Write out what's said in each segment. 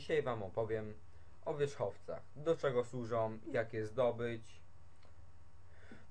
Dzisiaj Wam opowiem o wierzchowcach. Do czego służą, jak je zdobyć.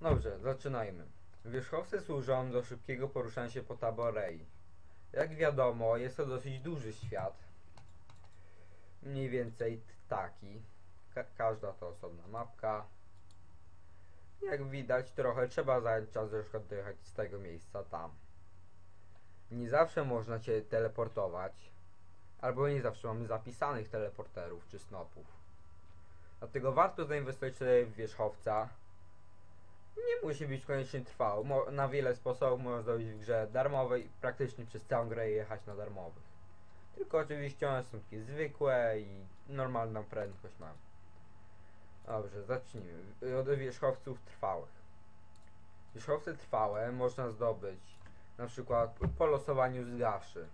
Dobrze, zaczynajmy. Wierzchowce służą do szybkiego poruszania się po Taborei. Jak wiadomo, jest to dosyć duży świat. Mniej więcej taki. Ka każda to osobna mapka. Jak widać, trochę trzeba zająć czas, żeby dojechać z tego miejsca tam. Nie zawsze można cię teleportować, albo nie zawsze mamy zapisanych teleporterów czy snopów. Dlatego warto zainwestować w wierzchowca. Nie musi być koniecznie trwały. Mo- na wiele sposobów można zrobić w grze darmowej, praktycznie przez całą grę jechać na darmowych. Tylko oczywiście one są takie zwykłe i normalną prędkość mają. Dobrze, zacznijmy. Od wierzchowców trwałych. Wierzchowce trwałe można zdobyć na przykład po losowaniu z gaszy.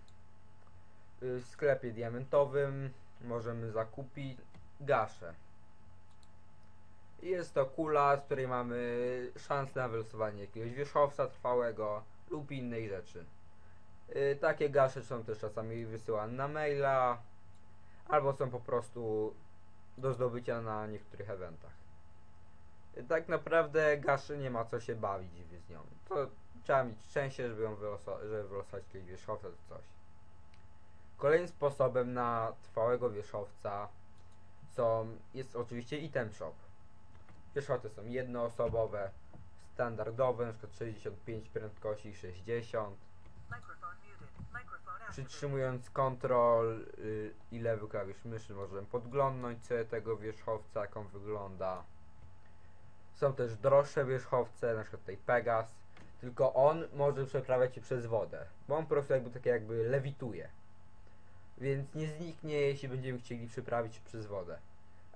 Y, W sklepie diamentowym możemy zakupić gaszę. Jest to kula, z której mamy szansę na wylosowanie jakiegoś wierzchowca trwałego lub innej rzeczy. Y, Takie gasze są też czasami wysyłane na maila, albo są po prostu do zdobycia na niektórych eventach. Y, Tak naprawdę gaszy nie ma co się bawić z nią. To trzeba mieć szczęście, żeby ją wylosować, żeby wylosować jakiegoś wierzchowca czy coś. Kolejnym sposobem na trwałego wierzchowca są, jest oczywiście item shop. Wierzchowce są jednoosobowe, standardowe, na przykład 65 prędkości, 60. Microphone muted. Microphone activated. Przytrzymując kontrol y, i lewy klawisz myszy możemy podglądnąć sobie tego wierzchowca, jak on wygląda. Są też droższe wierzchowce, przykład tutaj Pegas, tylko on może przeprawiać się przez wodę, bo on po prostu jakby takie jakby lewituje. Więc nie zniknie, jeśli będziemy chcieli przeprawić przez wodę.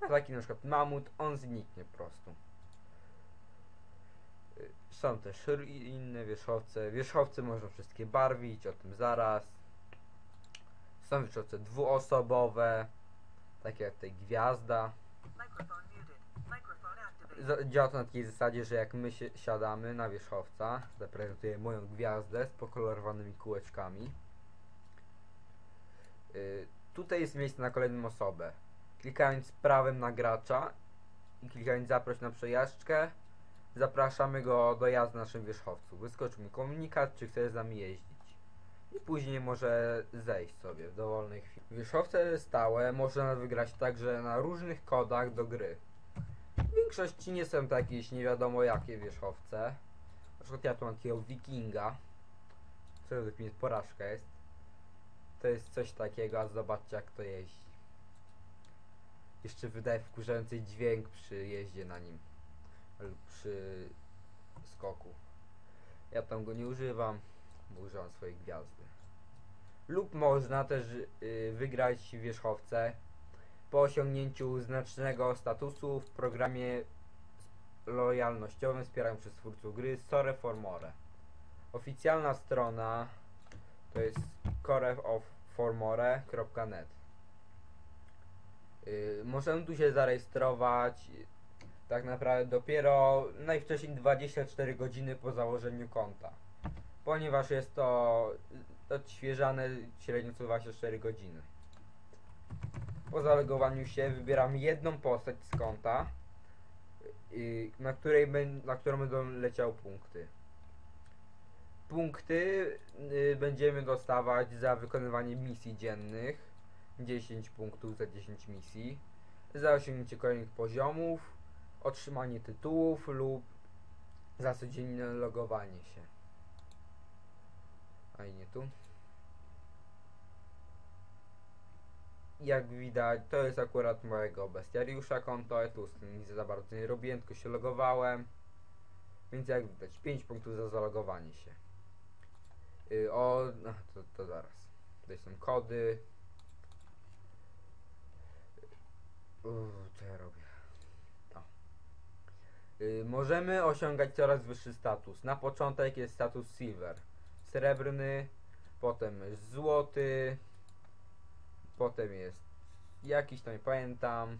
A taki na przykład mamut, on zniknie po prostu. Y, Są też inne wierzchowce. Wierzchowce można wszystkie barwić, o tym zaraz. Są wierzchowce dwuosobowe, takie jak tutaj gwiazda. Działa to na takiej zasadzie, że jak my się siadamy na wierzchowca, zaprezentuję moją gwiazdę z pokolorowanymi kółeczkami. Y, tutaj jest miejsce na kolejną osobę. Klikając prawym na gracza i klikając zaproś na przejażdżkę, zapraszamy go do jazdy na naszym wierzchowcu. Wyskoczy mi komunikat, czy chce z nami jeździć. I później może zejść sobie w dowolnej chwili. Wierzchowce stałe można wygrać także na różnych kodach do gry. W większości nie są to jakieś nie wiadomo jakie wierzchowce. Na przykład ja tu mam takiego wikinga. Co to jest porażka jest. To jest coś takiego, a zobaczcie jak to jeździ. Jeszcze wydaje wkurzający dźwięk przy jeździe na nim. Lub przy skoku. Ja tam go nie używam, bo używam swojej gwiazdy. Lub można też y, wygrać wierzchowce po osiągnięciu znacznego statusu w programie lojalnościowym wspieranym przez twórców gry Sore for More. Oficjalna strona to jest coreofformore.net yy, Możemy tu się zarejestrować yy, tak naprawdę dopiero najwcześniej 24 godziny po założeniu konta. Ponieważ jest to yy, odświeżane średnio co 24 godziny. Po zalegowaniu się wybieram jedną postać z konta, na, której na którą będą leciały punkty. Punkty yy, będziemy dostawać za wykonywanie misji dziennych. 10 punktów za 10 misji. Za osiągnięcie kolejnych poziomów, otrzymanie tytułów lub za codzienne logowanie się. A i nie tu. Jak widać, to jest akurat mojego bestiariusza konto, ja tu z tym nic za bardzo nie robiłem, tylko się logowałem. Więc jak widać, 5 punktów za zalogowanie się. Yy, o, no, to, to zaraz. Tutaj są kody. Uuu, co ja robię? O. Yy, możemy osiągać coraz wyższy status. Na początek jest status silver. Srebrny, potem złoty, potem jest jakiś, to nie pamiętam,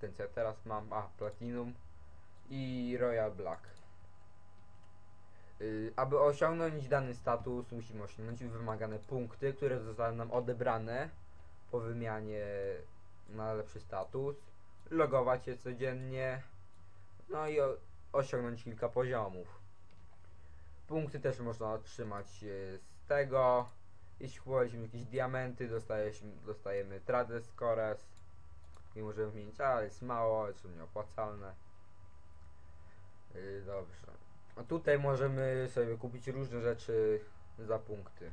ten co ja teraz mam, a platinum i royal black. Yy, aby osiągnąć dany status musimy osiągnąć wymagane punkty, które zostały nam odebrane po wymianie na lepszy status, logować się codziennie, no i osiągnąć kilka poziomów. Punkty też można otrzymać e, z tego. Jeśli kupowaliśmy jakieś diamenty, dostajemy, dostajemy Trade Scores i możemy wymienić, ale jest mało, jest to nieopłacalne. Yy, dobrze. A tutaj możemy sobie kupić różne rzeczy za punkty.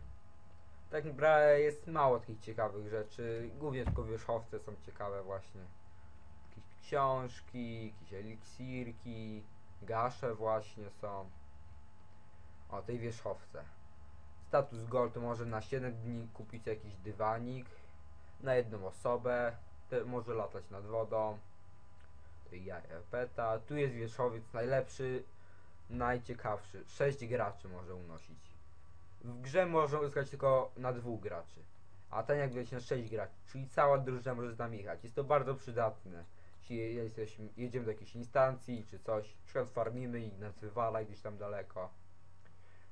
Tak naprawdę jest mało takich ciekawych rzeczy. Głównie tylko wierzchowce są ciekawe właśnie. Jakieś książki, jakieś eliksirki, gasze właśnie są. O, tej wierzchowce. Status Gold może na 7 dni kupić jakiś dywanik na jedną osobę. Te, może latać nad wodą. To i jaja peta. Tu jest wierzchowiec najlepszy, najciekawszy. 6 graczy może unosić. W grze można uzyskać tylko na dwóch graczy. A ten jak wiecie na 6 graczy, czyli cała drużyna może z nami jechać. Jest to bardzo przydatne. Jeśli jedziemy do jakiejś instancji czy coś, na przykład farmimy i nas wywala gdzieś tam daleko.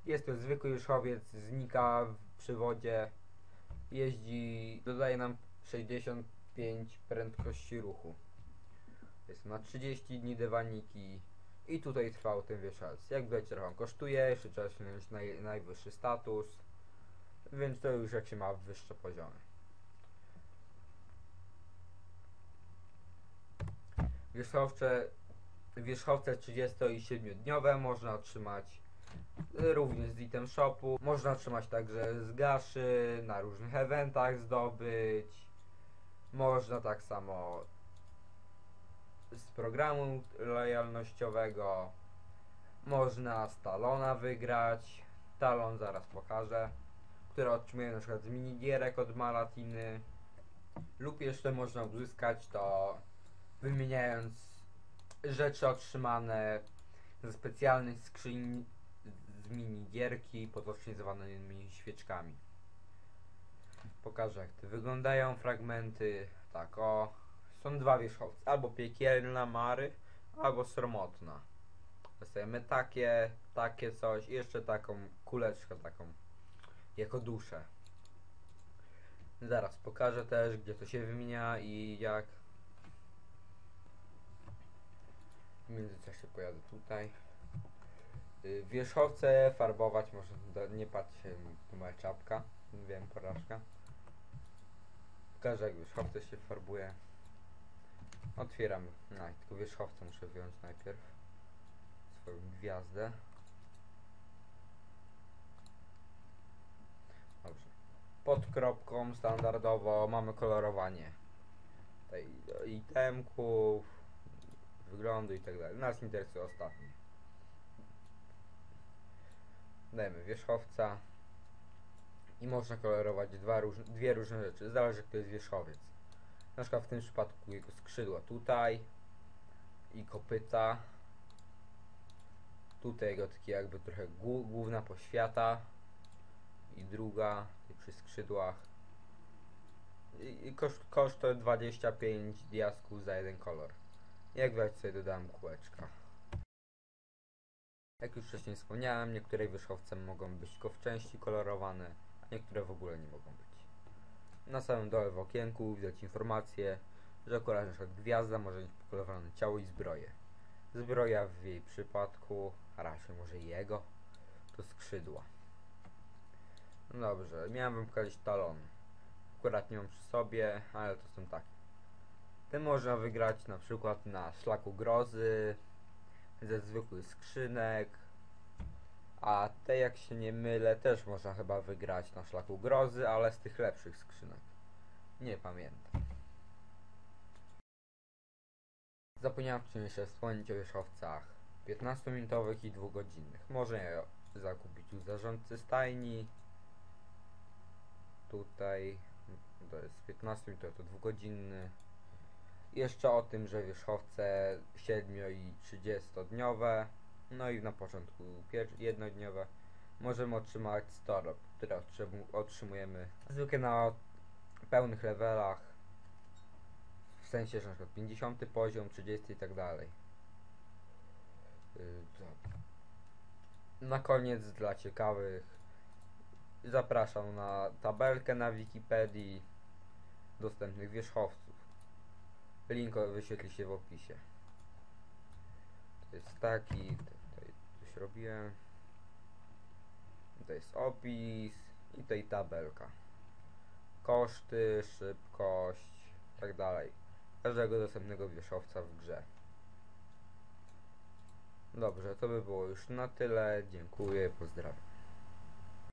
Jest to zwykły wierzchowiec, znika w przywodzie, jeździ, dodaje nam 65 prędkości ruchu. Jest na 30 dni dywaniki i tutaj trwał ten wierzchowiec. Jak trochę on kosztuje, jeszcze trzeba osiągnąć naj, najwyższy status, więc to już jak się ma wyższe poziomy. Wierzchowce, wierzchowce 30 i 7 dniowe można otrzymać również z item shopu. Można otrzymać także z gaszy, na różnych eventach zdobyć. Można tak samo z programu lojalnościowego. Można z wygrać. Talon zaraz pokażę. Które otrzymuje na przykład z minigierek od Malatiny. Lub jeszcze można uzyskać to wymieniając rzeczy otrzymane ze specjalnych skrzyń z minigierki podokrzynizowanymi świeczkami. Pokażę jak te wyglądają fragmenty. Tak o. Są dwa wierzchowce. Albo piekielna Mary, albo sromotna. Dostajemy takie, takie coś i jeszcze taką kuleczkę taką jako duszę. Zaraz pokażę też gdzie to się wymienia i jak. W międzyczasie pojadę tutaj. Y, Wierzchowce farbować do- nie patrzcie, tu moja czapka, wiem, porażka. Pokażę jak wierzchowce się farbuje. Otwieram, no tylko wierzchowce muszę wyjąć najpierw. Swoją gwiazdę. Dobrze. Pod kropką standardowo mamy kolorowanie tej itemków, wyglądu i tak dalej. Nas interesuje ostatnie. Dajemy wierzchowca i można kolorować dwa róż, dwie różne rzeczy. Zależy kto jest wierzchowiec. Na przykład w tym przypadku jego skrzydła tutaj i kopyta. Tutaj jego takie jakby trochę głó- główna poświata i druga przy skrzydłach. I koszt, koszt to 25 diasków za jeden kolor. Jak widać sobie dodałem kółeczka. Jak już wcześniej wspomniałem, niektóre wierzchowce mogą być tylko w części kolorowane, a niektóre w ogóle nie mogą być. Na samym dole w okienku widać informację, że przykład gwiazda może mieć pokolorowane ciało i zbroję. Zbroja w jej przypadku, a raczej może jego, to skrzydła. No dobrze, miałem wam pokazać talon. Akurat nie mam przy sobie, ale to są takie. Te można wygrać na przykład na szlaku grozy, ze zwykłych skrzynek. A te, jak się nie mylę, też można chyba wygrać na szlaku grozy, ale z tych lepszych skrzynek. Nie pamiętam. Zapomniałem jeszcze wspomnieć o wierzchowcach 15-minutowych i 2-godzinnych. Można je zakupić u zarządcy stajni. Tutaj to jest 15 minutowy, to 2-godzinny. Jeszcze o tym, że wierzchowce 7 i 30 dniowe, no i na początku jednodniowe, możemy otrzymać storop, które otrzymu- otrzymujemy zwykle na pełnych levelach, w sensie, że na przykład 50 poziom, 30 i tak dalej. Yy. Na koniec dla ciekawych zapraszam na tabelkę na Wikipedii dostępnych wierzchowców. Link wyświetli się w opisie. To jest taki, robiłem. To jest opis i tutaj tabelka. Koszty, szybkość, tak dalej. Każdego dostępnego wierzchowca w grze. Dobrze, to by było już na tyle. Dziękuję, pozdrawiam.